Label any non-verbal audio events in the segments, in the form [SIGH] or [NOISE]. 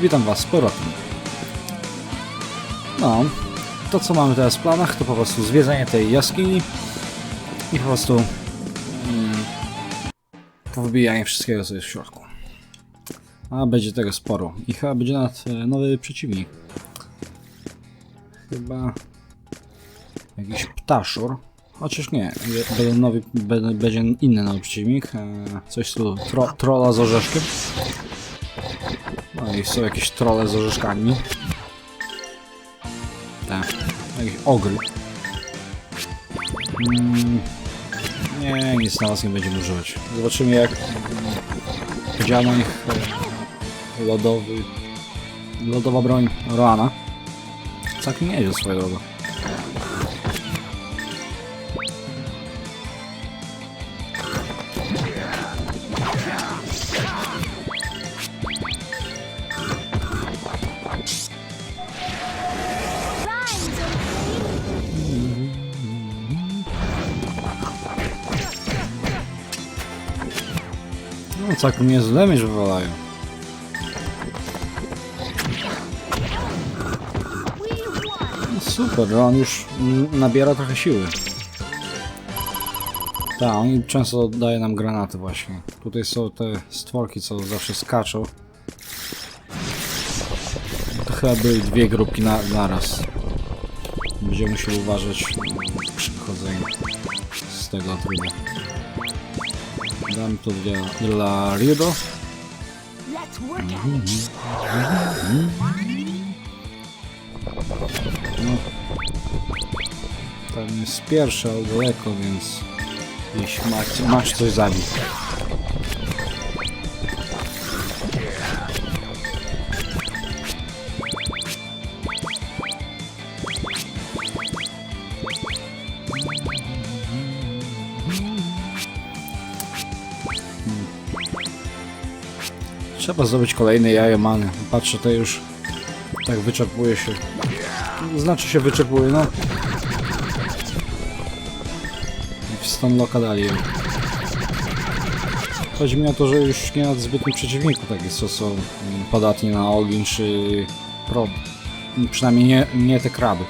Witam Was z powrotem. No, to co mamy teraz w planach to po prostu zwiedzanie tej jaskini i po prostu mm, wszystkiego co jest w środku. A będzie tego sporo i chyba będzie nawet e, nowy przeciwnik. Chyba jakiś ptaszur. Chociaż nie, będzie, nowy, będzie, inny nowy przeciwnik. E, coś tu tro, trolla z orzeszkiem. I są jakieś trole z orzeszkami. Tak, jakieś ogry. Mm, nie, nic na was nie będziemy używać. Zobaczymy jak działa na nich e, lodowy, lodowa broń Roana. Całkiem nieźle swoją drogą. Całkiem niezły damage wywalają. Super, on już nabiera trochę siły. Tak, on często daje nam granaty właśnie. Tutaj są te stworki, co zawsze skaczą. To chyba były dwie grupki na, naraz. Będziemy musieli uważać przy chodzeniu z tego trybu. Dam to dla, dla work at it. Pewnie jest pierwsza daleko, więc jeśli masz, masz coś zabić. Trzeba zdobyć kolejne jajo many. Patrzę, to już tak wyczerpuje się. Znaczy się wyczerpuje, no. W Stonlocka dali ją. Chodzi mi o to, że już nie ma zbytnich przeciwników takich, co są podatni na ogień czy prąd. Przynajmniej nie, nie te kraby.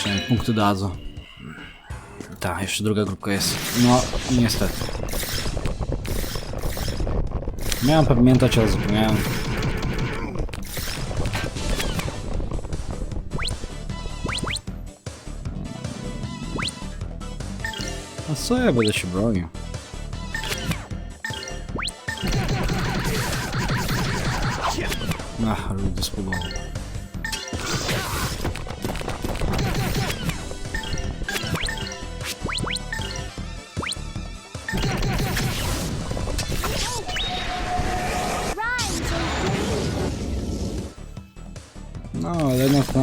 Przynajmniej punkty dadzą. Tak, jeszcze druga grupka jest. No, niestety. Miałem pamiętać, ale zapomniałem. A co ja będę się bronił? Ach, ludy spróbował.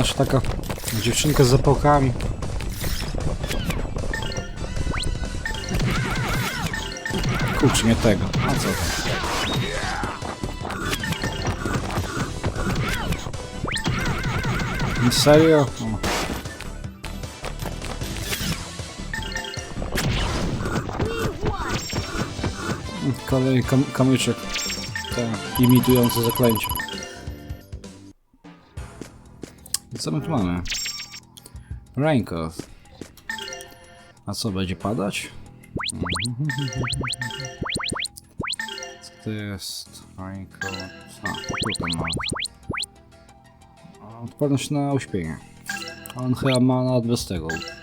Nasza taka dziewczynka z zapałkami. Kurczę, nie tego. A co tam? Serio? O. Kolej kam kamyczek. Tak, imitujący zaklęcie. Co my tu mamy? Raincoat. A co, będzie padać? Co to jest? Raincoat. A, tutaj ma. Odporność na uśpienie. On chyba ma nawet bez.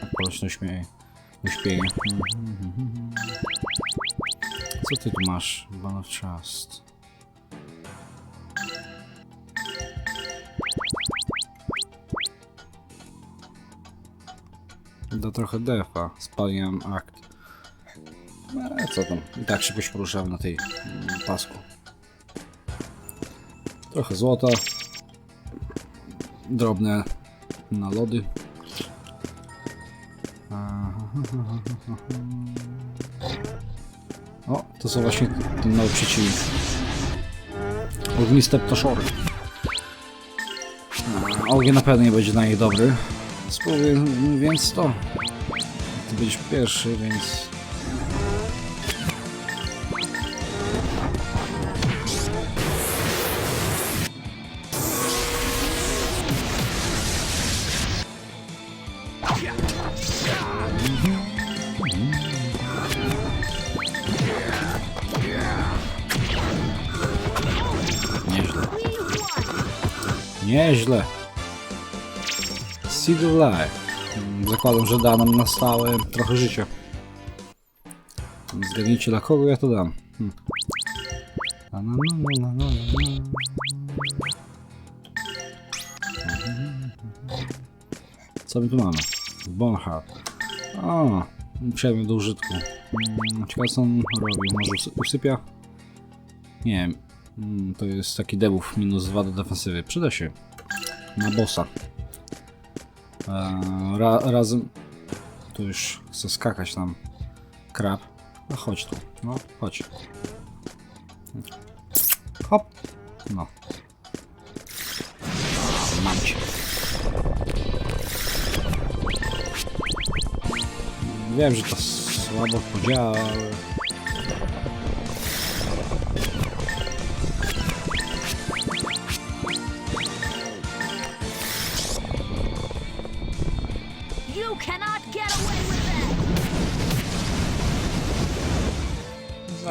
Odporność na uśpienie. Uśpienie. Co ty tu masz? One of Trust. Da trochę defa. Spaliłem akt. Ale co tam? I tak szybko się poruszałem na tej mm, pasku. Trochę złota. Drobne na lody. O, to są właśnie przeciwnik. Ogniste ptaszory. Ogień na pewno nie będzie na nich dobry. Spróbuję, więc to. Ty będziesz pierwszy, więc... Nieźle. Nieźle. Seed Life. Zakładam, że da nam na stałe trochę życia. Zgadnijcie dla kogo ja to dam. Hm. Na. Co my tu mamy? Bonhart. O, przedmiot do użytku. Mm, Ciekawe co on robi. Może usy- usypia? Nie wiem. Mm, To jest taki debuff minus 2 do defensywy. Przyda się. Na bossa. Eee, ra, razem. Tu już chcę skakać tam. Krab. No chodź tu. No, chodź. Hop. No. Mam cię. Wiem, że to słabo podziała, ale...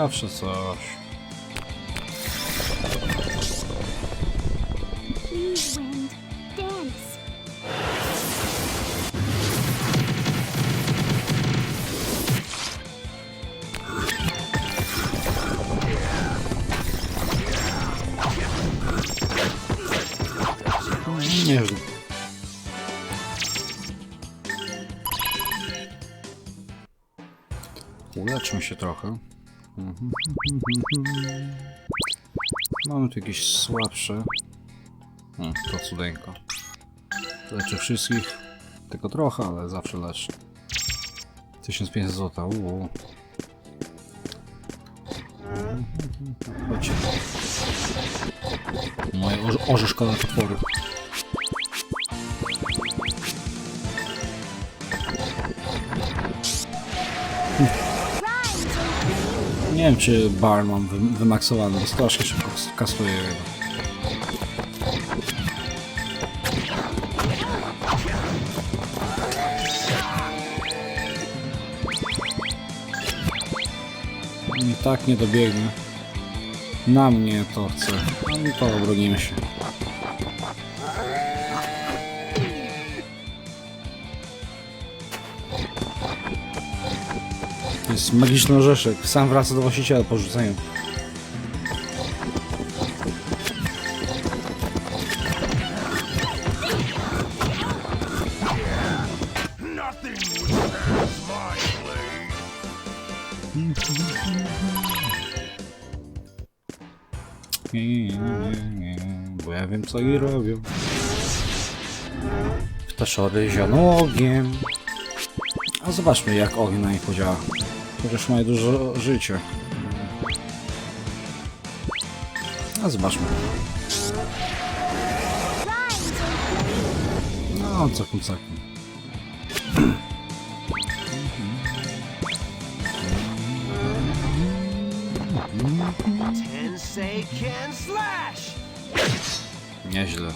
Zawsze coś. Please, dance. Nieźle. Uleczmy się trochę. Mamy tu jakieś słabsze. Hmm, to cudeńko. Leczę wszystkich. Tylko trochę, ale zawsze leczę. 1500 zł. Uuu. Chodźcie. Moje orze orzeszkowe potwory. Nie wiem, czy bar mam wy wymaksowany, bo strasznie szybko jego. I tak nie dobiegnie. Na mnie to chce. No to obronimy się. Jest magiczny orzeszek. Sam wraca do właściciela po rzuceniu. Co i robią. Ptaszory zioną ogniem. A zobaczmy jak ogień na nich podziała. Chociaż mają dużo życia. A zobaczmy. No, coknij, coknij. Tensei can slash! Nieźle.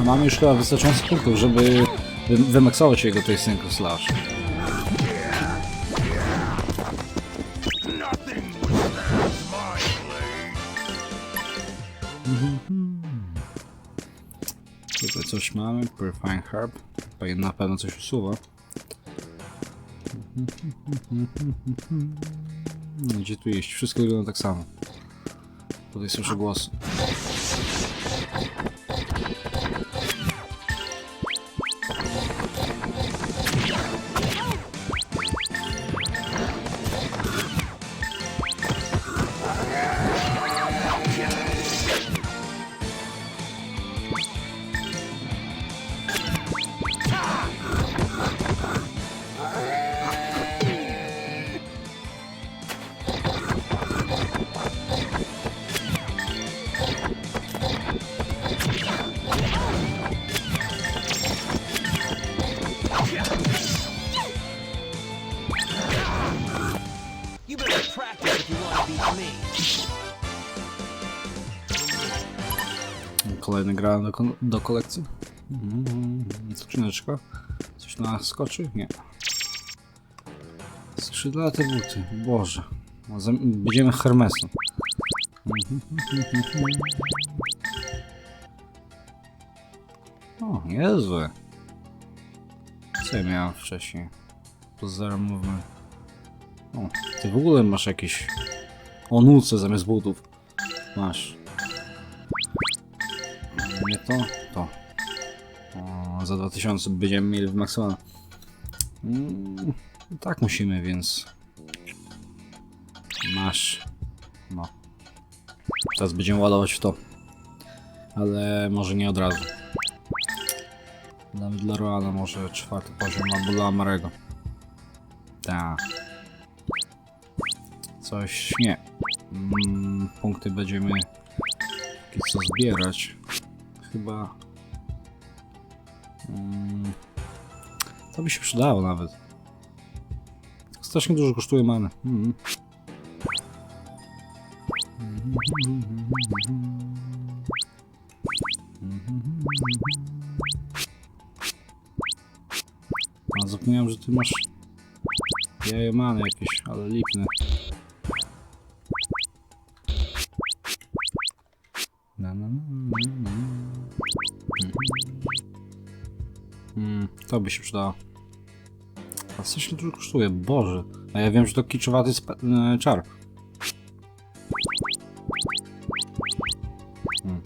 A mamy już chyba wystarczająco punktów, żeby wy wymaksować jego tej synchro slash. Tutaj coś mamy, Purifying Herb. Tutaj na pewno coś usuwa. Gdzie tu iść? Wszystko wygląda tak samo. Tutaj słyszę głosy. Kolejny gra do, do kolekcji. Mhm. Skrzyneczka. Coś na skoczy? Nie. Skrzydlate buty. Boże. Będziemy Hermesem. O, niezłe. Co ja miałem wcześniej? Movement. O, ty w ogóle masz jakieś onuce zamiast butów. Masz. Nie to, to. O, za 2000 będziemy mieli w maksymalne. Mm, tak musimy, więc. Masz. No. Teraz będziemy ładować w to. Ale może nie od razu. Nawet dla Roana może czwarty poziom albo dla Amarego. Tak. Coś nie. Mm, punkty będziemy co zbierać. Chyba. Mm, to by się przydało nawet. Strasznie dużo kosztuje manę. Mm. A zapomniałem, że ty masz jajo many jakieś, ale lipne. To by się przydało. A strasznie dużo kosztuje, Boże. A ja wiem, że to kiczowaty e, czar. Mm.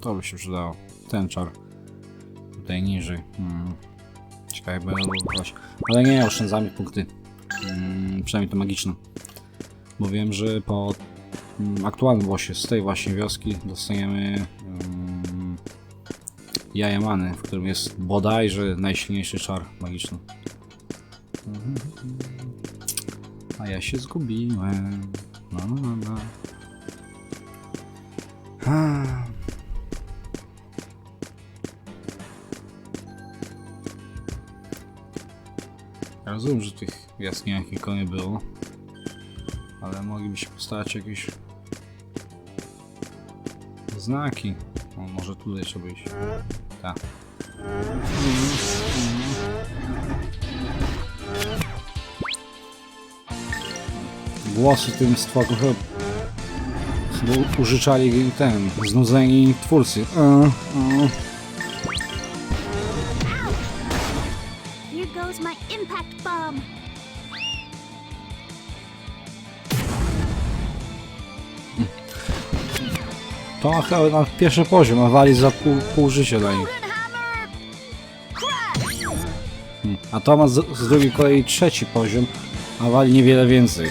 To by się przydało. Ten czar. Tutaj niżej. Mm. Ciekawe, bo. Ale nie, oszczędzamy punkty. Mm, przynajmniej to magiczne. Bo wiem, że po mm, aktualnym bossie z tej właśnie wioski dostaniemy jaja many, w którym jest bodajże najsilniejszy czar magiczny. A ja się zgubiłem. No, no, no, no. Ja rozumiem, że tych jaskiniach nikogo nie było. Ale mogliby się postarać jakieś znaki. O, może tutaj trzeba iść. Tak. Głosy tym stworku chyba, użyczali ten, znudzeni twórcy. E, e. To ma chyba na pierwszy poziom, a wali za pół, pół życia dla nich. Hmm. A to ma z, z drugiej kolei trzeci poziom, a wali niewiele więcej. [LAUGHS]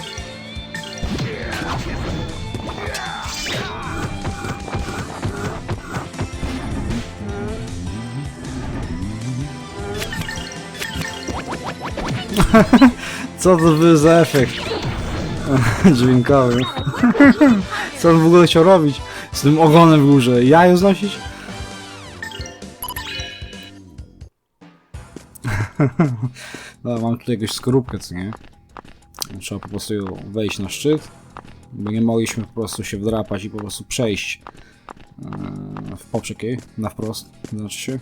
Co to był za efekt [LAUGHS] dźwiękowy? [LAUGHS] Co on w ogóle chciał robić z tym ogonem w górze? Jajo znosić? [LAUGHS] No, mam tutaj jakąś skorupkę, co nie? Trzeba po prostu wejść na szczyt, bo nie mogliśmy po prostu się wdrapać i po prostu przejść e, w poprzek jej, na wprost, znaczy się.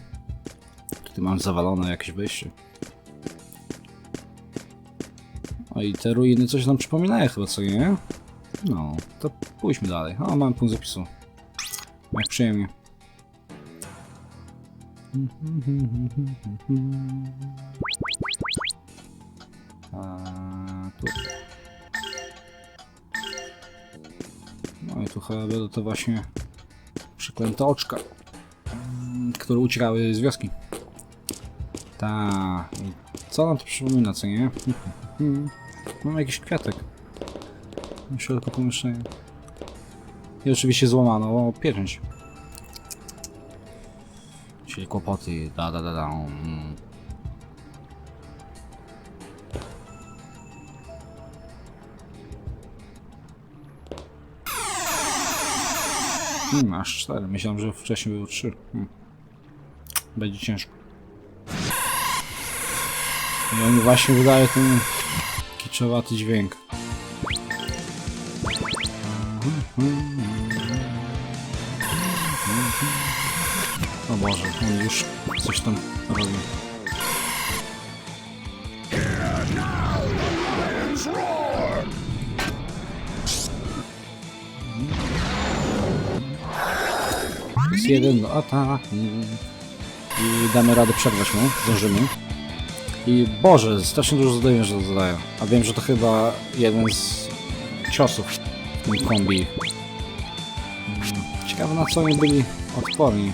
Tutaj mam zawalone jakieś wejście. O i te ruiny coś nam przypominają chyba, co nie? No, to pójdźmy dalej. O, mam punkt zapisu. Jak przyjemnie. A, tu. No i tu chyba będą to właśnie przeklęte oczka, mm, które uciekały z wioski. Ta. Co nam to przypomina, co nie? [LAUGHS] Mam jakiś kwiatek. W środku pomieszczenia. I oczywiście złamano pieczęć. Czyli kłopoty, da da da da. Mm. Hmm, aż cztery. Myślałem, że wcześniej było trzy. Hmm. Będzie ciężko. I oni właśnie wydają ten kurczowaty dźwięk. O Boże, on już coś tam robi. Jest jeden do ataku. I damy radę przerwać mu, zdążymy. I Boże, strasznie dużo zadaję, że zadaję. A wiem, że to chyba jeden z ciosów w tym kombi. Mm, Ciekawe na co oni byli odporni.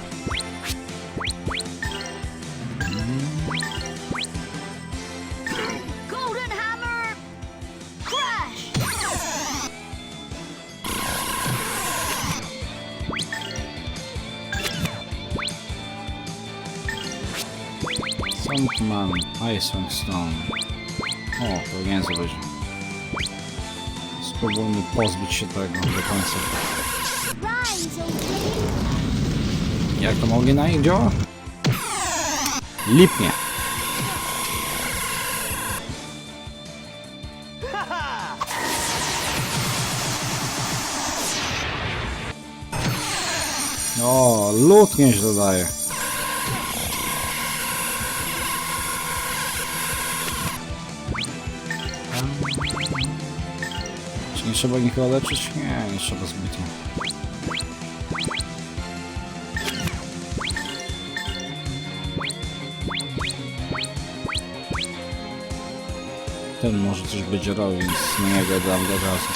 Man, Icewind Stone. O, powinien będzie. Spróbujmy pozbyć się tego do końca. Jak to mogli na nich? Lipnie. O, lód nieźle daje. Nie trzeba nikogo leczyć? Nie, nie trzeba zbytnio. Ten może coś będzie robił, więc na niego do razu.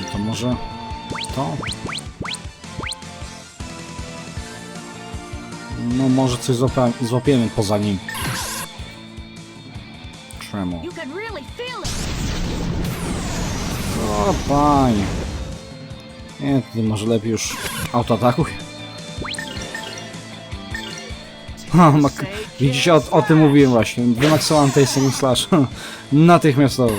No to może to? No może coś złapiemy poza nim. O panie. Nie, ty może lepiej już autoatakuj. [LAUGHS] Widzicie, o, o tym mówiłem właśnie. Wymaksowałem Tasting Slash. [LAUGHS] Natychmiastowo.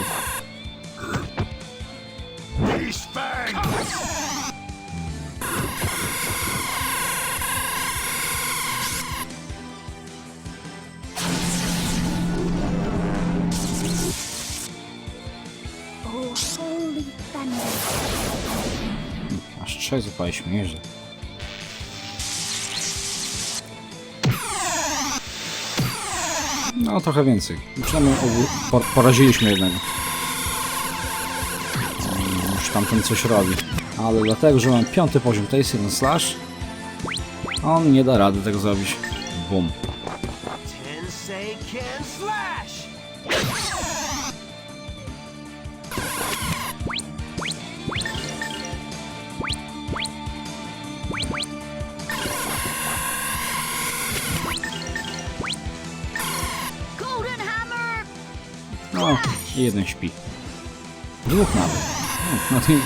6 upaliśmy jeżdżę. No trochę więcej. Przynajmniej poraziliśmy jednego. Mm, już tamten coś robi. Ale dlatego, że mam piąty poziom tej Slash, on nie da rady tego zrobić. Bum. No, jeden śpi. Dwóch nawet. No, tym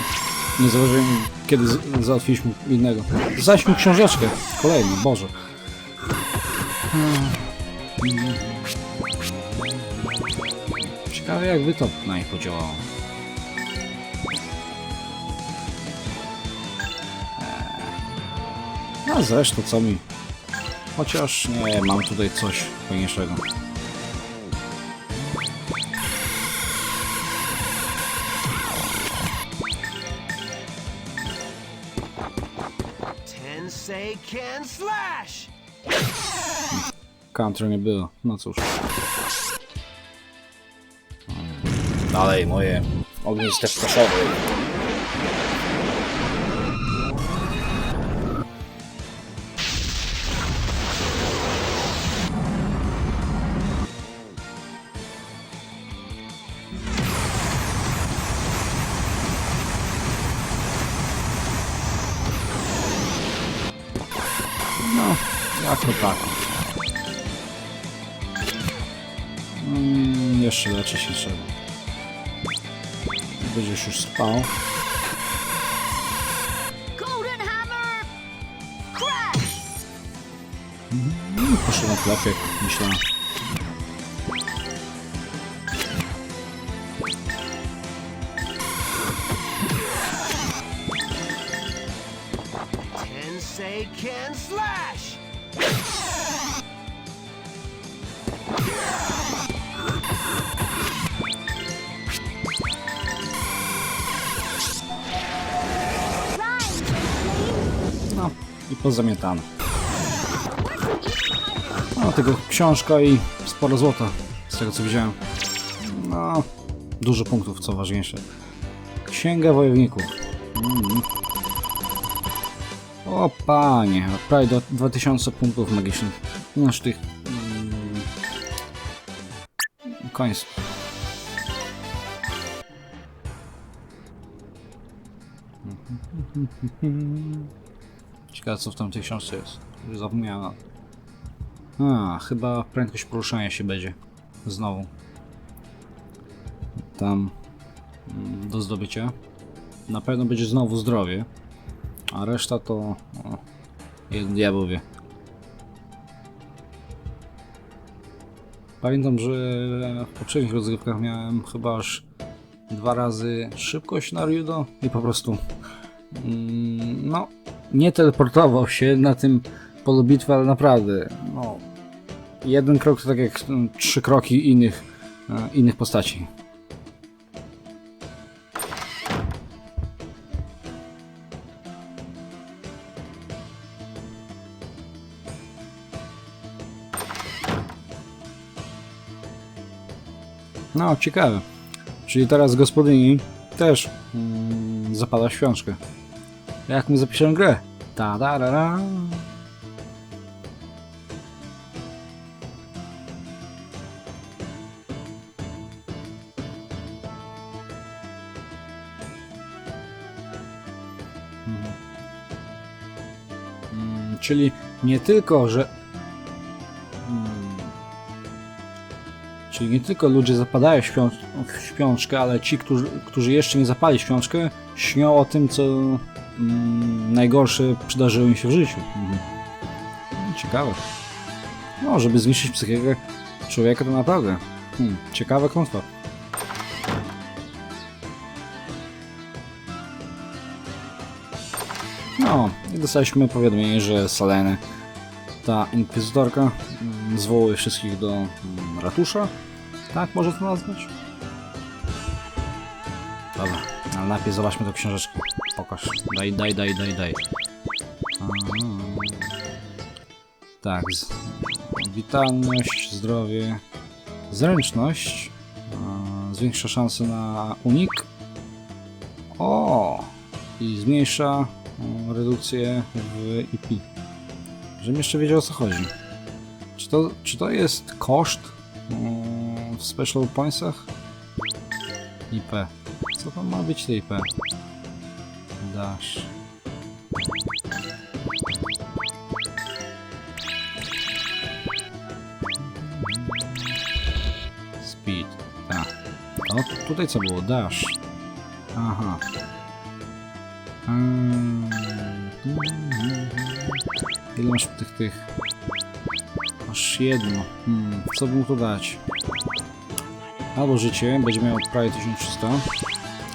nie zauważyłem, kiedy załatwiliśmy innego. Zaś mu książeczkę. Kolejny, Boże. Ciekawe jakby to na nich podziałało. Eee. No zresztą co mi. Chociaż nie, mam tutaj coś fajniejszego. Country nie było. No cóż. Dalej moje ogniste ptaszowy. No, jako tak. Jeszcze leczę się trzeba. Będziesz już spał. Golden Hammer! Crash! Poszedł na jak myślałem. Pozamiatane. No, tylko książka i sporo złota, z tego co widziałem. No, dużo punktów, co ważniejsze. Księga wojowników. Mm. O panie, prawie do 2000 punktów magicznych. Noż tych... Mm, końców. [LAUGHS] Ciekawe co w tamtej książce jest. Zapomniałem. A, chyba prędkość poruszania się będzie. Znowu. Tam mm, do zdobycia. Na pewno będzie znowu zdrowie. A reszta to... O, jeden diabeł wie. Pamiętam, że w poprzednich rozgrywkach miałem chyba aż dwa razy szybkość na Ryudo i po prostu mm, no nie teleportował się na tym polu bitwy, ale naprawdę no jeden krok to tak jak mm, trzy kroki innych e, innych postaci. No, ciekawe. Czyli teraz gospodyni też mm, zapada świączkę. Jak my zapiszemy grę? Ta da ra. Mhm. Mm, Czyli nie tylko, że mm, Czyli nie tylko ludzie zapadają w, śpią w śpiączkę, ale ci, którzy, którzy jeszcze nie zapali śpiączkę, śnią o tym, co mm, najgorsze przydarzyło im się w życiu. Mhm. Ciekawe. No, żeby zniszczyć psychikę człowieka, to naprawdę hmm, ciekawa klątwa. No, i dostaliśmy powiadomienie, że Salene, ta inkwizytorka, mm, zwołuje wszystkich do mm, ratusza. Tak można to nazwać? Dobra, ale najpierw zobaczmy tę książeczkę. Pokaż. Daj, daj, daj, daj, daj. Tak. Witalność, zdrowie, zręczność. Zwiększa szanse na unik. O! I zmniejsza redukcję w IP. Żebym jeszcze wiedział o co chodzi. Czy to, czy to jest koszt w special pointsach? IP. Co to ma być te IP? Dash. Speed. Tak. No tutaj co było? Dash. Aha. Mm. Ile masz tych tych? Masz jedno. Hmm, co bym tu dać? Albo życie, będzie miał prawie 1300.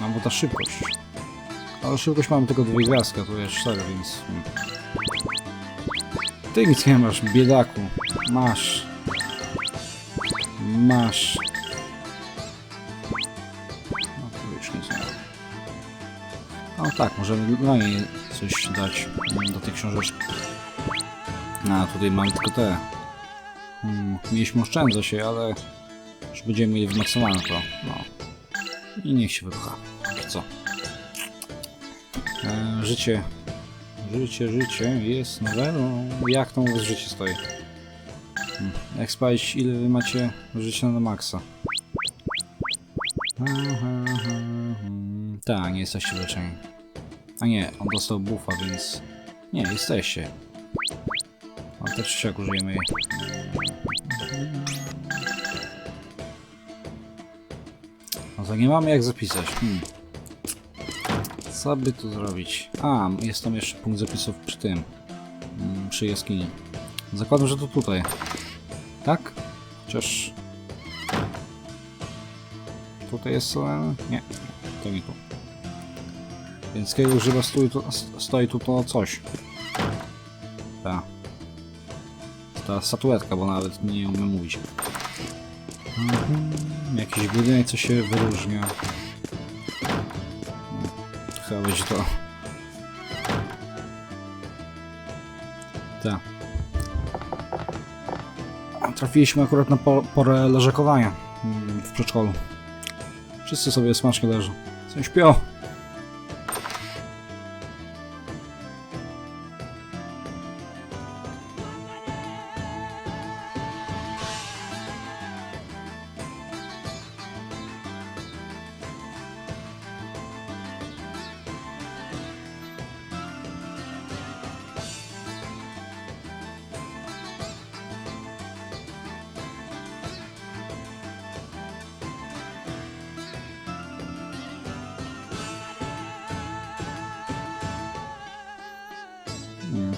Albo ta szybkość. Ale szybkość mamy tylko dwie gwiazdka, tu jest 4, więc... Ty nic nie masz, biedaku. Masz. Masz. No to już nie ma. No tak, możemy dla niej coś dać do tej książeczki. A tutaj mamy tylko te. Hmm, mieliśmy oszczędzać się, ale już będziemy mieli wymaksowane to. No. I niech się wypcha. Co? Życie. Życie, życie jest nowelą. Jak tam u was życie stoi? Hmm. Jak spalić, ile wy macie życia na maksa? Hmm. Tak, nie jesteście leczeni. A nie, on dostał buffa, więc... Nie, jesteście. Ale też siak użyjemy jej. No to nie mamy jak zapisać. Hmm. Co by tu zrobić? A, jest tam jeszcze punkt zapisów przy tym. mm, Przy jaskini. Zakładam, że to tutaj. Tak? Chociaż... Tutaj jest? Nie, to nie tu. Więc kiedy używa stoi tu, stoi tu to coś. Ta. Ta statuetka, bo nawet nie umiem mówić. Mhm. Jakiś budynek, co się wyróżnia. Chyba będzie to. Tak. Trafiliśmy akurat na po porę leżakowania mm, w przedszkolu. Wszyscy sobie smacznie leżą. Są śpią.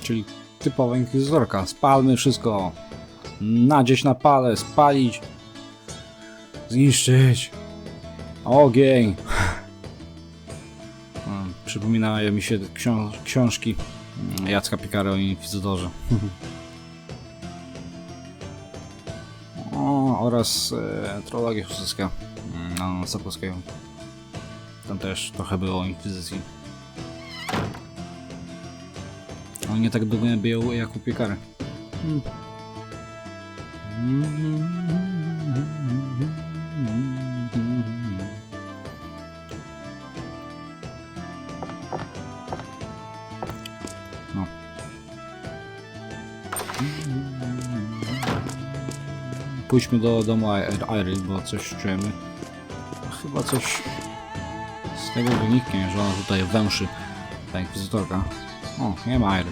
Czyli typowa inkwizytorka. Spalmy wszystko. Nadzieć na pale, spalić. Zniszczyć. Ogień. [LAUGHS] Mm, Przypominają mi się ksią książki mm, Jacka Piekary o inkwizytorze. [LAUGHS] o, oraz e, Trologia Husycka mm, na Sapkowskiego. Tam też trochę było o inkwizycji. On nie tak długo bił jak u. No. Pójdźmy do domu Iry, bo coś czujemy. Chyba coś z tego wyniknie, że ona tutaj węszy, ta inkwizytorka. O, nie ma Iry.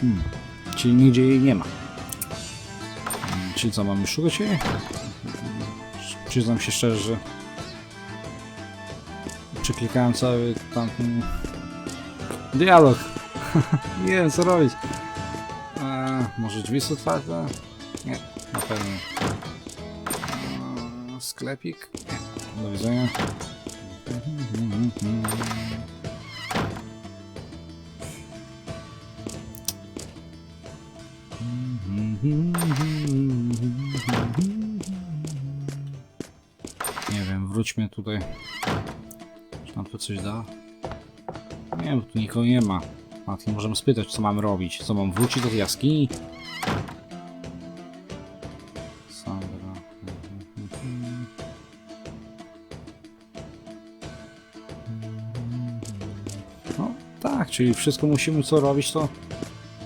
Hmm. Czyli nigdzie jej nie ma. Hmm, Czyli co, mamy szukać jej? Przyznam się szczerze, że przeklikałem cały tamten dialog. [LAUGHS] nie wiem co robić. Eee, może drzwi są otwarte? Nie, na pewno. Eee, sklepik? Nie. Do widzenia. Nie wiem, wróćmy tutaj. Czy nam tu coś da? Nie wiem, tu nikogo nie ma. To możemy spytać, co mamy robić. Co mam wrócić do jaskini? Czyli wszystko musimy co robić, to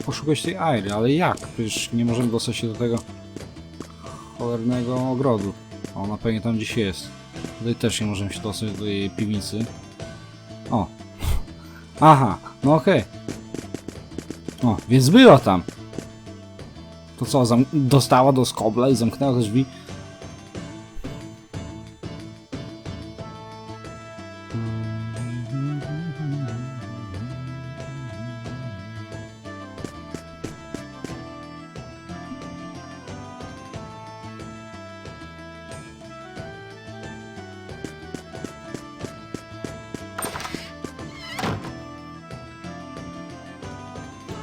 poszukać tej Airy, ale jak? Przecież nie możemy dostać się do tego cholernego ogrodu. Ona pewnie tam gdzieś jest. Tutaj też nie możemy się dostać do jej piwnicy. O. [LAUGHS] Aha, no okej. O, więc była tam. To co, dostała do skobla i zamknęła te drzwi?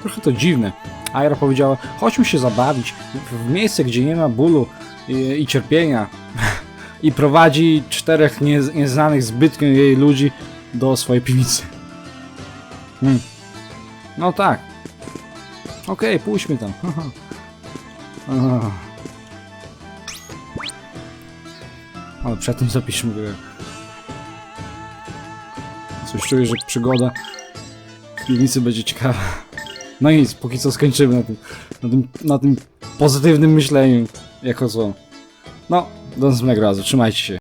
Trochę to dziwne. Aira powiedziała, chodźmy się zabawić w- miejsce, gdzie nie ma bólu i, i cierpienia. [LAUGHS] I prowadzi czterech nie, nieznanych zbytnio jej ludzi do swojej piwnicy. Hmm. No tak. Okej, pójdźmy tam. [LAUGHS] Ale przed tym zapiszmy go. Coś czuję, że przygoda w piwnicy będzie ciekawa. No nic, póki co skończymy na tym, na tym, na tym pozytywnym myśleniu jako co. No, do następnego razu, trzymajcie się.